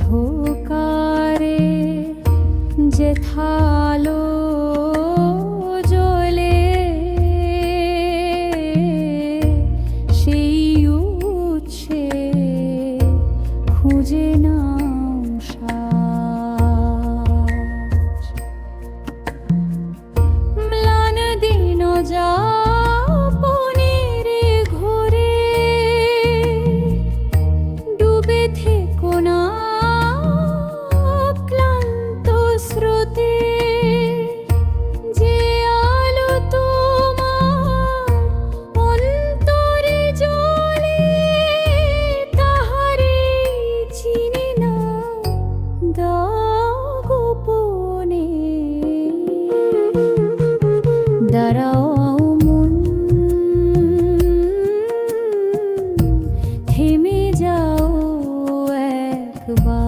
অন্ধকারে যেথালো জলে সেই উচ্ছে খুঁজে না ম্লান দিন যা গোপনে। দাঁড়াও মন। থেমে যাও একবার।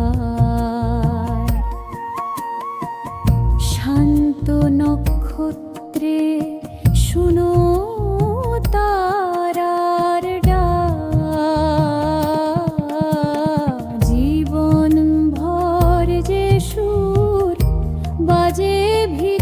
অধিক